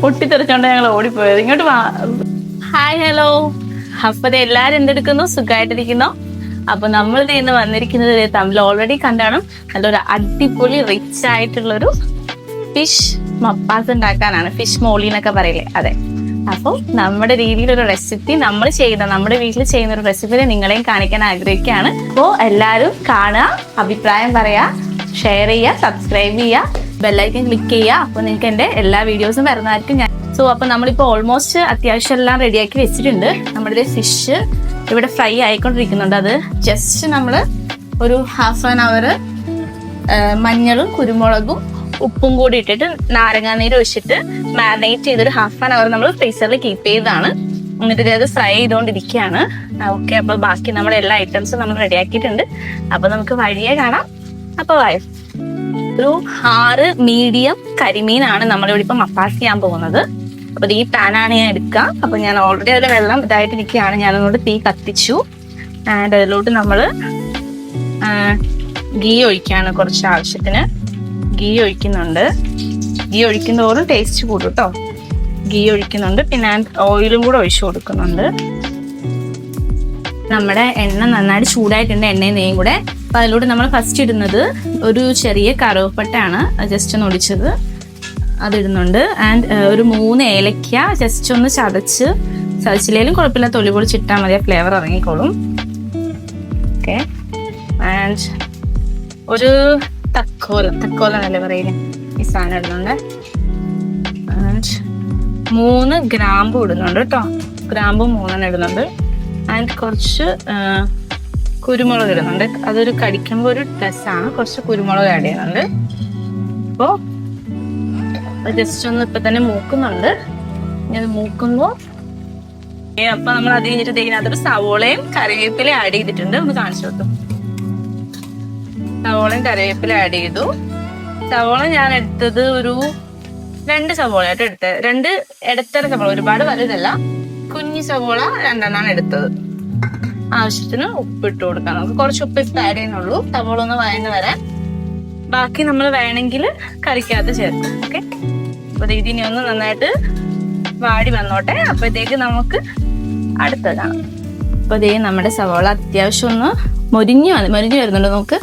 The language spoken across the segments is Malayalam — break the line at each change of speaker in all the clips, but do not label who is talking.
പൊട്ടിത്തെറിച്ചോണ്ട് ഞങ്ങൾ ഓടിപ്പോയത്. ഇങ്ങോട്ട് വാ. Hi hello. അപ്പൊ ദേ എല്ലാരും എന്തെടുക്കുന്നു? സുഖമായിട്ടിരിക്കുന്നു അപ്പൊ നമ്മൾ ഇന്ന് വന്നിരിക്കുന്നത് തമ്മിൽ ഓൾറെഡി കണ്ടാണ്. നല്ലൊരു അടിപൊളി റിച്ച് ആയിട്ടുള്ളൊരു ഫിഷ് മപ്പാസ് ഉണ്ടാക്കാനാണ്. ഫിഷ് മോളി എന്നൊക്കെ പറയില്ലേ? അതെ. അപ്പോൾ നമ്മുടെ രീതിയിലൊരു റെസിപ്പി നമ്മൾ ചെയ്യുന്ന നമ്മുടെ വീട്ടിൽ ചെയ്യുന്ന ഒരു റെസിപ്പി നിങ്ങളെയും കാണിക്കാൻ ആഗ്രഹിക്കുകയാണ്. അപ്പോൾ എല്ലാവരും കാണുക അഭിപ്രായം പറയാ ഷെയർ ചെയ്യുക സബ്സ്ക്രൈബ് ചെയ്യുക. ബെല്ലൈക്കൻ ക്ലിക്ക് ചെയ്യുക അപ്പോൾ നിങ്ങൾക്ക് എന്റെ എല്ലാ വീഡിയോസും വരുന്നതായിരിക്കും ഞാൻ. സോ അപ്പോൾ നമ്മളിപ്പോൾ ഓൾമോസ്റ്റ് അത്യാവശ്യം എല്ലാം റെഡിയാക്കി വെച്ചിട്ടുണ്ട്. നമ്മുടെ ഫിഷ് ഇവിടെ ഫ്രൈ ആയിക്കൊണ്ടിരിക്കുന്നുണ്ട്. അത് ജസ്റ്റ് നമ്മൾ ഒരു ഹാഫ് ആൻ അവർ മഞ്ഞളും കുരുമുളകും ഉപ്പും കൂടി ഇട്ടിട്ട് നാരങ്ങാനീര് ഒഴിച്ചിട്ട് മാരിനേറ്റ് ചെയ്തൊരു ഹാഫ് ആൻ അവർ നമ്മൾ ഫ്രീസറിൽ കീപ്പ് ചെയ്തതാണ്. എന്നിട്ട് അത് ഫ്രൈ ചെയ്തുകൊണ്ടിരിക്കുകയാണ് ഓക്കെ അപ്പോൾ ബാക്കി നമ്മുടെ എല്ലാ ഐറ്റംസും നമ്മൾ റെഡിയാക്കിയിട്ടുണ്ട് അപ്പോൾ നമുക്ക് വഴിയെ കാണാം. അപ്പോൾ വായോ ഒരു ആറ് മീഡിയം കരിമീനാണ് നമ്മളിവിടെ ഇപ്പം മപ്പാസ് ചെയ്യാൻ പോകുന്നത്. അപ്പൊ ഈ പാനാണ് ഞാൻ എടുക്കുക അപ്പൊ ഞാൻ ഓൾറെഡി അതിൽ വെള്ളം ഇതായിട്ടിരിക്കുകയാണ് ഞാൻ അതുകൊണ്ട് തീ കത്തിച്ചു. ആൻഡ് അതിലോട്ട് നമ്മൾ ഗീ ഒഴിക്കുകയാണ് കുറച്ച് ആവശ്യത്തിന്. ഗീ ഒഴിക്കുന്നുണ്ട്. ഗീ ഒഴിക്കുന്നതോറും ടേസ്റ്റ് കൂടും കേട്ടോ ഗീ ഒഴിക്കുന്നുണ്ട്. പിന്നെ ഓയിലും കൂടെ ഒഴിച്ചു കൊടുക്കുന്നുണ്ട്. നമ്മുടെ എണ്ണ നന്നായിട്ട് ചൂടായിട്ടുണ്ട് എണ്ണയും നെയ്യും കൂടെ. അപ്പൊ അതിലൂടെ നമ്മൾ ഫസ്റ്റ് ഇടുന്നത് ഒരു ചെറിയ കറുവപ്പട്ടാണ്. ജസ്റ്റ് ഒന്ന് ഒടിച്ചത്. അതിടുന്നുണ്ട് ആൻഡ് ഒരു മൂന്ന് ഏലക്ക ജസ്റ്റ് ഒന്ന് ചതച്ച് ചതച്ചില്ലേലും കുഴപ്പമില്ല തൊലി പൊളിച്ചിട്ടാൽ മതി ആ ഫ്ലേവർ ഇറങ്ങിക്കോളും. ഓക്കെ ആൻഡ് ഒരു തക്കോല തക്കോൽ എന്നല്ലേ പറയുന്നത് ഈ സാധനം ഇടുന്നുണ്ട്. ആൻഡ് മൂന്ന് ഗ്രാമ്പു ഇടുന്നുണ്ട് കേട്ടോ. ഗ്രാമ്പു മൂന്നെണ്ണം ഇടുന്നുണ്ട്. ആൻഡ് കുറച്ച് കുരുമുളക് ഇടുന്നുണ്ട്. അതൊരു കടിക്കുമ്പോൾ ഒരു രസമാണ് കുറച്ച് കുരുമുളക് ആഡ് ചെയ്യുന്നുണ്ട്. അപ്പോൾ ജസ്റ്റ് ഒന്ന് ഇപ്പൊ തന്നെ മൂക്കുന്നുണ്ട്. ഇനി അത് മൂക്കുമ്പോ അപ്പം നമ്മൾ അത് കഴിഞ്ഞിട്ട് ഇതിനകത്തൊരു സവോളയും കറിവേപ്പിലയും ആഡ് ചെയ്തിട്ടുണ്ട്. ഒന്ന് കാണിച്ചു കൊടുത്തു. സവോളയും കറിവേപ്പിലയും ആഡ് ചെയ്തു. സവോള ഞാൻ എടുത്തത് ഒരു രണ്ട് സവോളയായിട്ട് എടുത്തത്. രണ്ട് ഇടത്തര സവോള. ഒരുപാട് വലുതല്ല. കുഞ്ഞു സവോള രണ്ടെണ്ണമാണ് എടുത്തത്. ആവശ്യത്തിന് ഉപ്പ് ഇട്ട് കൊടുക്കാം. നമുക്ക് കുറച്ച് ഉപ്പ് ഇപ്പം ആഡ് ചെയ്യുന്നുള്ളൂ. സവോള ഒന്ന് വഴന്ന് വരാൻ. ബാക്കി നമ്മൾ വേണമെങ്കിൽ കറിക്കകത്ത് ചേർക്കും. ഓക്കെ അപ്പൊ ഇത് ഇനി ഒന്ന് നന്നായിട്ട് വാടി വന്നോട്ടെ. അപ്പോഴത്തേക്ക് നമുക്ക് അടുത്തത് കാണാം അപ്പൊ ഇതേ നമ്മുടെ സവോള അത്യാവശ്യം ഒന്ന് മുരിഞ്ഞു മുരിഞ്ഞു വരുന്നുണ്ട് നമുക്ക്.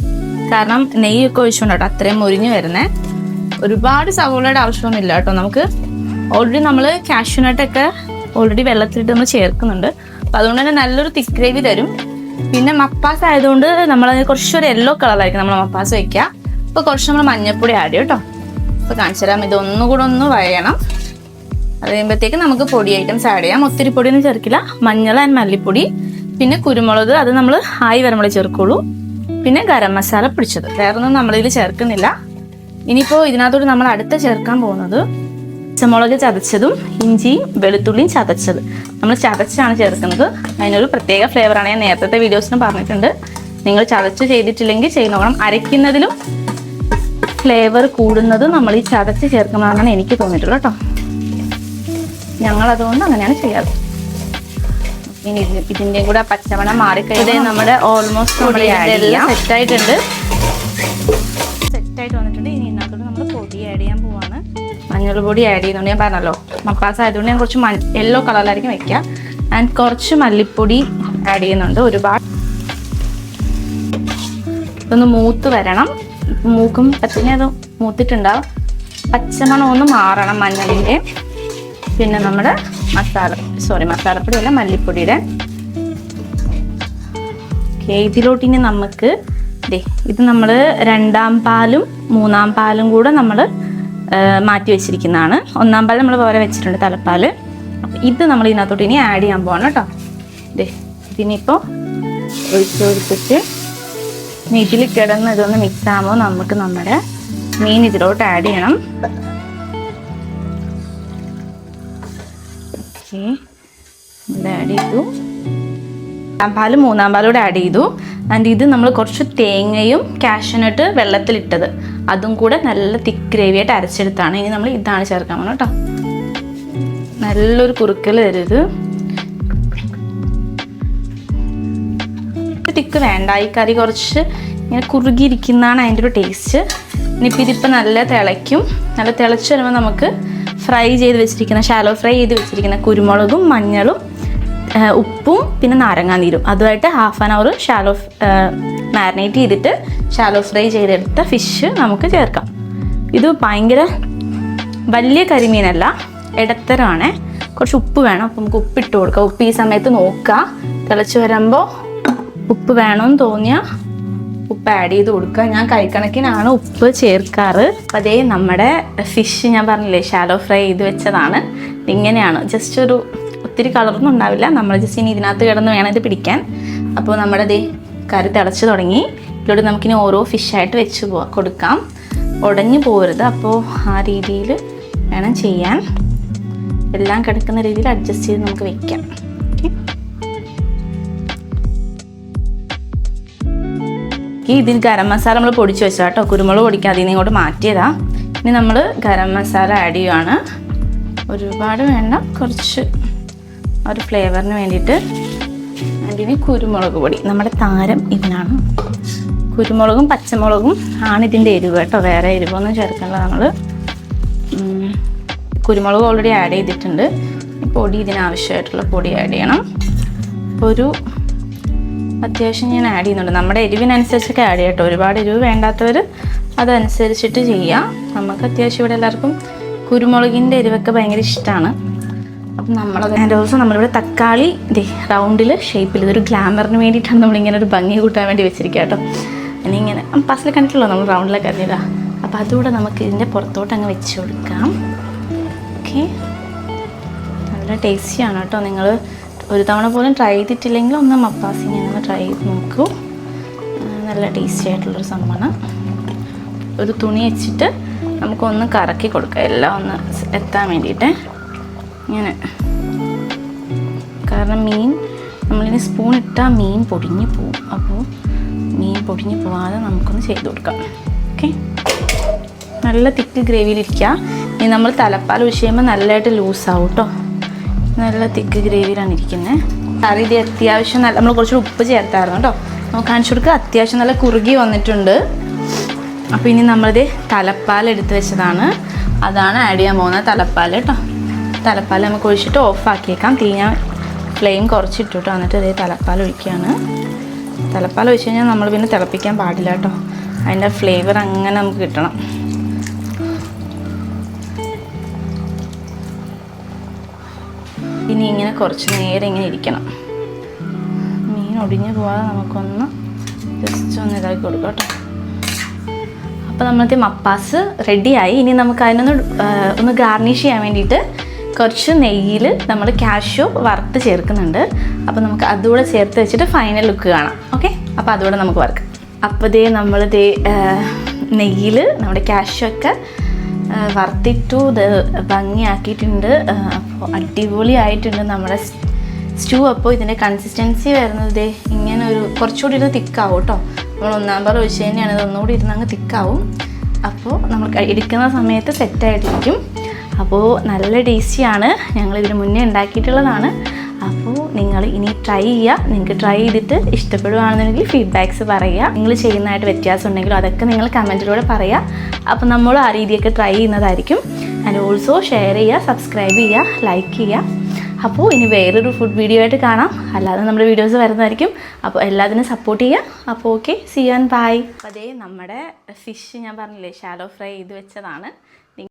കാരണം നെയ്യൊക്കെ ഒഴിച്ചുകൊണ്ടോ അത്രയും മുരിഞ്ഞു വരുന്നേ. ഒരുപാട് സവോളയുടെ ആവശ്യമൊന്നുമില്ല കേട്ടോ നമുക്ക്. ഓൾറെഡി നമ്മൾ കാഷ്യൂനട്ടൊക്കെ ഓൾറെഡി വെള്ളത്തിലിട്ട് നമ്മൾ ചേർക്കുന്നുണ്ട്. അപ്പൊ അതുകൊണ്ട് തന്നെ നല്ലൊരു തിക് ഗ്രേവി തരും. പിന്നെ മപ്പാസ് ആയതുകൊണ്ട് നമ്മൾ കുറച്ചൊരു യെല്ലോ കളറായിരിക്കും നമ്മൾ മപ്പാസ് വെക്കുക അപ്പൊ കുറച്ച് നമ്മൾ മഞ്ഞപ്പൊടി ആഡ് കേട്ടോ. അപ്പൊ കാണിച്ചു തരാം. ഇത് കൂടെ ഒന്ന് വഴയണം. അത് കഴിയുമ്പോഴത്തേക്ക് നമുക്ക് പൊടി ഐറ്റംസ് ആഡ് ചെയ്യാം. ഒത്തിരി പൊടിയൊന്നും ചേർക്കില്ല. മഞ്ഞൾ ആൻഡ് മല്ലിപ്പൊടി. പിന്നെ കുരുമുളക് അത് നമ്മൾ ആയി വരുമ്പോൾ ചേർക്കുള്ളൂ. പിന്നെ ഗരം മസാല പിടിച്ചത്. വേറൊന്നും നമ്മളിതിൽ ചേർക്കുന്നില്ല. ഇനിയിപ്പോൾ ഇതിനകത്തോട് നമ്മൾ അടുത്ത ചേർക്കാൻ പോകുന്നത് പച്ചമുളക് ചതച്ചതും ഇഞ്ചിയും വെളുത്തുള്ളിയും ചതച്ചത്. നമ്മൾ ചതച്ചാണ് ചേർക്കുന്നത്. അതിനൊരു പ്രത്യേക ഫ്ലേവറാണ് ഞാൻ നേരത്തെ വീഡിയോസിന് പറഞ്ഞിട്ടുണ്ട്. നിങ്ങൾ ചതച്ച് ചെയ്തിട്ടില്ലെങ്കിൽ ചെയ്ത് നോക്കണം. അരയ്ക്കുന്നതിലും ഫ്ലേവർ കൂടുന്നത് നമ്മൾ ഈ ചതച്ച് ചേർക്കുന്നതാണെന്ന് എനിക്ക് തോന്നിയിട്ടുള്ളത് കേട്ടോ. ഞങ്ങളതുകൊണ്ട് അങ്ങനെയാണ് ചെയ്യാറ്. ഇനി ഇതിന്റെയും കൂടെ പച്ചമണം മാറിക്കഴിഞ്ഞാൽ നമ്മുടെ ഓൾമോസ്റ്റ് നമ്മുടെ എല്ലാം സെറ്റ് മഞ്ഞൾ പൊടി ആഡ് ചെയ്യുന്നുണ്ട്. ഞാൻ പറഞ്ഞല്ലോ. മപ്പാസ് ആയതുകൊണ്ട് ഞാൻ കുറച്ച് യെല്ലോ കളറിലായിരിക്കും വെക്കുക. ആൻഡ് കുറച്ച് മല്ലിപ്പൊടി ആഡ് ചെയ്യുന്നുണ്ട് ഒരുപാട്. ഇതൊന്ന് മൂത്ത് വരണം. മൂക്കും പച്ചനെ അത് മൂത്തിട്ടുണ്ടാവും. പച്ചമണം ഒന്ന് മാറണം മഞ്ഞളിന്റെ. പിന്നെ നമ്മുടെ മസാല സോറി മസാലപ്പൊടി അല്ല മല്ലിപ്പൊടിയുടെ. ഓക്കെ ഇതിലോട്ട് ഇനി നമുക്ക് ഇത് നമ്മൾ രണ്ടാം പാലും മൂന്നാം പാലും കൂടെ നമ്മൾ മാറ്റി വെച്ചിരിക്കുന്നതാണ്. ഒന്നാം പാൽ നമ്മൾ വേറെ വെച്ചിട്ടുണ്ട് തലപ്പാൽ അപ്പം ഇത് നമ്മൾ ഇതിനകത്തോട്ട് ഇനി ആഡ് ചെയ്യാൻ പോകണം കേട്ടോ. ഇതിനിപ്പോൾ ഒഴിച്ച് കൊടുത്തിട്ട് കിടന്ന് ഇതൊന്ന് മിക്സ് ആകുമ്പോൾ നമുക്ക് നമ്മുടെ മീൻ ഇതിലോട്ട് ആഡ് ചെയ്യണം. ആഡ് ചെയ്തു. പാൽ മൂന്നാം പാലൂടെ ആഡ് ചെയ്തു. ആൻഡ് ഇത് നമ്മൾ കുറച്ച് തേങ്ങയും കാഷ്യനട്ട് വെള്ളത്തിലിട്ടത്. അതും കൂടെ നല്ല തിക്ക് ഗ്രേവി ആയിട്ട് അരച്ചെടുത്താണ്. ഇനി നമ്മൾ ഇതാണ് ചേർക്കാൻ പോകുന്നത് കേട്ടോ നല്ലൊരു കുറുക്കൽ തരുത്. തിക്ക് വേണ്ട. ഈ കറി കുറച്ച് ഇങ്ങനെ കുറുകിയിരിക്കുന്നതാണ് അതിന്റെ ഒരു ടേസ്റ്റ് ഇനിയിപ്പോൾ ഇതിപ്പോൾ നല്ല തിളയ്ക്കും. നല്ല തിളച്ച് വരുമ്പോൾ നമുക്ക് ഫ്രൈ ചെയ്ത് വെച്ചിരിക്കുന്ന ഷാലോ ഫ്രൈ ചെയ്ത് വെച്ചിരിക്കുന്ന കുരുമുളകും മഞ്ഞളും ഉപ്പും പിന്നെ നാരങ്ങാനീരും അതുമായിട്ട് half an hour shallow marinate ചെയ്തിട്ട് ഷാലോ ഫ്രൈ ചെയ്തെടുത്ത ഫിഷ് നമുക്ക് ചേർക്കാം. ഇത് ഭയങ്കര വലിയ കരിമീനല്ല ഇടത്തരമാണ് കുറച്ച് ഉപ്പ് വേണം അപ്പം നമുക്ക് ഉപ്പ് ഇട്ട് കൊടുക്കാം. ഉപ്പ് ഈ സമയത്ത് നോക്കുക. തിളച്ച് വരുമ്പോൾ ഉപ്പ് വേണമെന്ന് തോന്നിയാൽ ഉപ്പ് ആഡ് ചെയ്ത് കൊടുക്കുക. ഞാൻ കൈക്കണക്കിനാണ് ഉപ്പ് ചേർക്കാറ്. അതേ നമ്മുടെ ഫിഷ് ഞാൻ പറഞ്ഞില്ലേ ഷാലോ ഫ്രൈ ചെയ്ത് വെച്ചതാണ്. ഇങ്ങനെയാണ്. ജസ്റ്റ് ഒരു ഒത്തിരി കളറൊന്നും ഉണ്ടാവില്ല. നമ്മൾ ജസ്റ്റ് ഇനി ഇതിനകത്ത് കിടന്ന് വേണം ഇത് പിടിക്കാൻ. അപ്പോൾ നമ്മുടെ ദേ കറി തിളച്ച് തുടങ്ങി. ഇതിലൂടെ നമുക്കിനി ഓരോ ഫിഷായിട്ട് വെച്ച് പോ കൊടുക്കാം. ഉടഞ്ഞു പോകരുത് അപ്പോൾ ആ രീതിയിൽ വേണം ചെയ്യാൻ. എല്ലാം കിടക്കുന്ന രീതിയിൽ അഡ്ജസ്റ്റ് ചെയ്ത് നമുക്ക് വെക്കാം. ഓക്കെ ഇതിൽ ഗരം മസാല നമ്മൾ പൊടിച്ച് വെച്ചാൽ കേട്ടോ. കുരുമുളക് പൊടിക്കാൻ അതിൽ നിന്ന് ഇങ്ങോട്ട് മാറ്റിയതാ. ഇനി നമ്മൾ ഗരം മസാല ആഡ് ചെയ്യുവാണ്. ഒരുപാട് വേണ്ട. കുറച്ച് ഒരു ഫ്ലേവറിന് വേണ്ടിയിട്ട് അതിന് കുരുമുളക് പൊടി. നമ്മുടെ താരം ഇതിനാണ് കുരുമുളകും പച്ചമുളകും ആണ് ഇതിന്റെ എരിവ് കേട്ടോ. വേറെ എരിവൊന്നും ചേർക്കണ്ട നമ്മൾ കുരുമുളക് ഓൾറെഡി ആഡ് ചെയ്തിട്ടുണ്ട്. പൊടി ഇതിനാവശ്യമായിട്ടുള്ള പൊടി ആഡ് ചെയ്യണം. അപ്പോൾ ഒരു അത്യാവശ്യം ഞാൻ ആഡ് ചെയ്യുന്നുണ്ട്. നമ്മുടെ എരിവിനനുസരിച്ചൊക്കെ ആഡ് ചെയ്യട്ടോ ഒരുപാട് എരിവ് വേണ്ടാത്തവർ അതനുസരിച്ചിട്ട് ചെയ്യാം. നമുക്ക് അത്യാവശ്യം ഇവിടെ എല്ലാവർക്കും കുരുമുളകിന്റെ എരിവൊക്കെ ഭയങ്കര ഇഷ്ടമാണ്. അപ്പം നമ്മളത് അതിന്റെ ദിവസം നമ്മളിവിടെ തക്കാളി ഇതേ റൗണ്ടിൽ ഷേപ്പിൽ ഇതൊരു ഗ്ലാമറിന് വേണ്ടിയിട്ടാണ് നമ്മളിങ്ങനെ ഒരു ഭംഗി കൂട്ടാൻ വേണ്ടി വെച്ചിരിക്കുക കേട്ടോ. ഇനി ഇങ്ങനെ പസിൽ കണ്ടിട്ടുള്ളൂ നമ്മൾ റൗണ്ടിലൊക്കെ അറിഞ്ഞിടാം അപ്പം അതുകൂടെ നമുക്ക് ഇതിന്റെ പുറത്തോട്ട് അങ്ങ് വെച്ച് കൊടുക്കാം. ഓക്കെ നല്ല ടേസ്റ്റിയാണ് കേട്ടോ. നിങ്ങൾ ഒരു തവണ പോലും ട്രൈ ചെയ്തിട്ടില്ലെങ്കിൽ ഒന്ന് മപ്പാസി ഇങ്ങനെ ട്രൈ ചെയ്ത് നോക്കൂ. നല്ല ടേസ്റ്റി ആയിട്ടുള്ളൊരു സംഭവമാണ്. ഒരു തുണി വെച്ചിട്ട് നമുക്കൊന്ന് കറക്കി കൊടുക്കാം. എല്ലാം ഒന്ന് എത്താൻ വേണ്ടിയിട്ട്. ഇങ്ങനെ. കാരണം മീൻ നമ്മളിനി സ്പൂൺ ഇട്ടാൽ മീൻ പൊടിഞ്ഞു പോവും. അപ്പോൾ മീൻ പൊടിഞ്ഞു പോവാതെ നമുക്കൊന്ന് ചെയ്ത് കൊടുക്കാം. ഓക്കെ നല്ല തിക്ക് ഗ്രേവിയിലിരിക്കുക ഇനി നമ്മൾ തലപ്പാൽ ഒഴിച്ച് കഴിയുമ്പോൾ നല്ലതായിട്ട് ലൂസാവും കേട്ടോ നല്ല തിക്ക് ഗ്രേവിയിലാണ് ഇരിക്കുന്നത് കറി ഇത് അത്യാവശ്യം നല്ല നമ്മൾ കുറച്ച് ഉപ്പ് ചേർത്തായിരുന്നു കേട്ടോ നമുക്ക് കാണിച്ചു കൊടുക്കുക അത്യാവശ്യം നല്ല കുറുകി വന്നിട്ടുണ്ട്. അപ്പോൾ ഇനി നമ്മളിത് തലപ്പാൽ എടുത്ത് വെച്ചതാണ്. അതാണ് ആഡ് ചെയ്യാൻ പോകുന്നത് തലപ്പാൽ കേട്ടോ തലപ്പാൽ നമുക്ക് ഒഴിച്ചിട്ട് ഓഫാക്കിയേക്കാം. തീ ഞാൻ ഫ്ലെയിം കുറച്ചിട്ടു കേട്ടോ എന്നിട്ട് ഇതേ തലപ്പാൽ ഒഴിക്കുകയാണ്. തലപ്പാൽ ഒഴിച്ച് കഴിഞ്ഞാൽ നമ്മൾ പിന്നെ തിളപ്പിക്കാൻ പാടില്ല കേട്ടോ. അതിന്റെ ഫ്ലേവർ അങ്ങനെ നമുക്ക് കിട്ടണം. ഇനി ഇങ്ങനെ കുറച്ച് നേരം ഇങ്ങനെ ഇരിക്കണം. മീൻ ഒടിഞ്ഞു പോവാതെ നമുക്കൊന്ന് ജസ്റ്റ് ഒന്ന് ഇതാക്കി കൊടുക്കാം കേട്ടോ. അപ്പോൾ നമ്മളത്തെ മപ്പാസ് റെഡിയായി ഇനി നമുക്ക് അതിനൊന്ന് ഒന്ന് ഗാർണിഷ് ചെയ്യാൻ വേണ്ടിയിട്ട് കുറച്ച് നെയ്യിൽ നമ്മൾ കാഷ്യൂ വറുത്ത് ചേർക്കുന്നുണ്ട്. അപ്പോൾ നമുക്ക് അതുകൂടെ ചേർത്ത് വെച്ചിട്ട് ഫൈനൽ ലുക്ക് കാണാം. ഓക്കെ അപ്പോൾ അതുകൂടെ നമുക്ക് വറുക്കാം. അപ്പോൾ ദേ നെയ്യിൽ നമ്മുടെ കാഷ്യൂ ഒക്കെ വറുത്തിട്ടു ഇത് ഭംഗിയാക്കിയിട്ടുണ്ട്. അപ്പോൾ അടിപൊളിയായിട്ടുണ്ട് നമ്മുടെ സ്റ്റൂ. അപ്പോൾ ഇതിന്റെ കൺസിസ്റ്റൻസി വരുന്നത് ഇങ്ങനെ ഒരു കുറച്ചുകൂടി ഇത് തിക്കാവും കേട്ടോ. നമ്മൾ ഒന്നാം പറ ഒഴിച്ച് തന്നെയാണ്. ഇത് ഒന്നുകൂടി ഇരുന്ന് അങ്ങ് തിക്കാവും. അപ്പോൾ നമ്മൾ എടുക്കുന്ന സമയത്ത് സെറ്റായിട്ടിരിക്കും അപ്പോൾ നല്ല ടേസ്റ്റിയാണ്. ഞങ്ങൾ ഇതിന് മുന്നേ ഉണ്ടാക്കിയിട്ടുള്ളതാണ്. അപ്പോൾ നിങ്ങൾ ഇനി ട്രൈ ചെയ്യുക. നിങ്ങൾക്ക് ട്രൈ ചെയ്തിട്ട് ഇഷ്ടപ്പെടുകയാണെന്നുണ്ടെങ്കിൽ ഫീഡ്ബാക്ക്സ് പറയുക. നിങ്ങൾ ചെയ്യുന്നതായിട്ട് വ്യത്യാസം ഉണ്ടെങ്കിലും അതൊക്കെ നിങ്ങൾ കമന്റിലൂടെ പറയുക. അപ്പോൾ നമ്മൾ ആ രീതിയൊക്കെ ട്രൈ ചെയ്യുന്നതായിരിക്കും. ആൻഡ് ഓൾസോ ഷെയർ ചെയ്യുക സബ്സ്ക്രൈബ് ചെയ്യുക ലൈക്ക് ചെയ്യുക. അപ്പോൾ ഇനി വേറൊരു ഫുഡ് വീഡിയോ ആയിട്ട് കാണാം. അല്ലാതെ നമ്മുടെ വീഡിയോസ് വരുന്നതായിരിക്കും. അപ്പോൾ എല്ലാത്തിനും സപ്പോർട്ട് ചെയ്യുക. അപ്പോൾ ഓക്കെ സി ആൻഡ് ബൈ അതേ നമ്മുടെ ഫിഷ് ഞാൻ പറഞ്ഞില്ലേ ഷാലോ ഫ്രൈ ചെയ്ത് വെച്ചതാണ്.